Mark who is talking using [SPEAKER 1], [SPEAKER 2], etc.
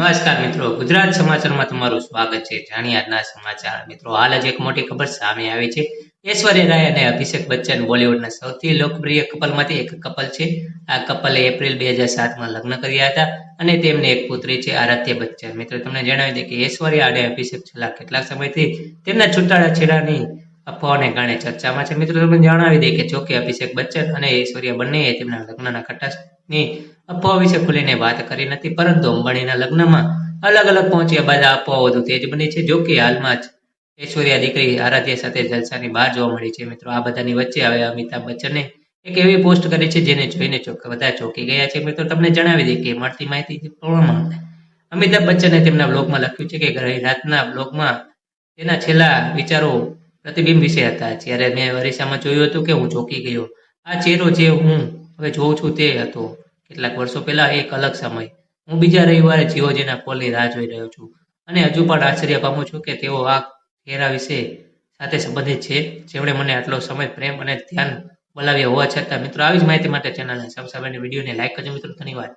[SPEAKER 1] નમસ્કાર મિત્રો, ગુજરાત સમાચારમાં તમારું સ્વાગત છે. આજના સમાચાર. મિત્રો, હાલ જ એક મોટી ખબર સામે આવી છે. ઐશ્વર્ય રાય અને અભિષેક બચ્ચન બોલિવૂડના સૌથી લોકપ્રિય કપલમાંથી એક કપલ છે. આ કપલે એપ્રિલ બે હજાર સાતમાં લગ્ન કર્યા હતા અને તેમને એક પુત્રી છે, આરાધ્ય બચ્ચન. મિત્રો, તમને જણાવી દે કે ઐશ્વર્યા અને અભિષેક છેલ્લા કેટલાક સમયથી તેમના છૂટાડા છેડાની અફવાઓને કારણે ચર્ચામાં છે. મિત્રો, તમને જણાવી દે કે જોકે અભિષેક બચ્ચન અને ઐશ્વર્યા બંનેએ તેમના લગ્નના ખટાશની અફવાઓ વિશે ખુલીને વાત કરી નથી, પરંતુ અંબાણીના લગ્નમાં અલગ અલગ પહોંચ્યા બાદ આ અફવાઓ વધુ તેજ બની છે. જો કે હાલમાં જ ઐશ્વર્યા દીકરી આરાધ્ય સાથે જલસાની બહાર જોવા મળી છે. મિત્રો, આ બધાની વચ્ચે હવે અમિતાભ બચ્ચને એક એવી પોસ્ટ કરી છે જેને જોઈને બધા ચોંકી ગયા છે. મિત્રો, તમને જણાવી દઈએ કે મળતી માહિતી પ્રમાણે અમિતાભ બચ્ચને તેમના બ્લોગમાં લખ્યું છે કે ગઈ રાતના બ્લોગમાં તેના છેલ્લા વિચારો પ્રતિબિંબ વિશે હતા. જ્યારે મેં અરીસામાં જોયું હતું કે હું ચોંકી ગયો. આ ચહેરો જે હું હવે જોઉં છું તે હતો. કેટલાક વર્ષો પહેલા એક અલગ સમય. હું બીજા રવિવારે જીઓજીના કોલની રાહ જોઈ રહ્યો છું અને હજુ પણ આશ્ચર્ય પામું છું કે તેઓ આ ફેરા વિશે સાથે સંબંધિત છે. જેમણે મને આટલો સમય, પ્રેમ અને ધ્યાન બોલાવ્યા હોવા છતાં મિત્રો, આવી જ માહિતી માટે ચેનલને સબસ્ક્રાઈબ અને વિડીયોને લાઈક કરજો મિત્રો. ધન્યવાદ.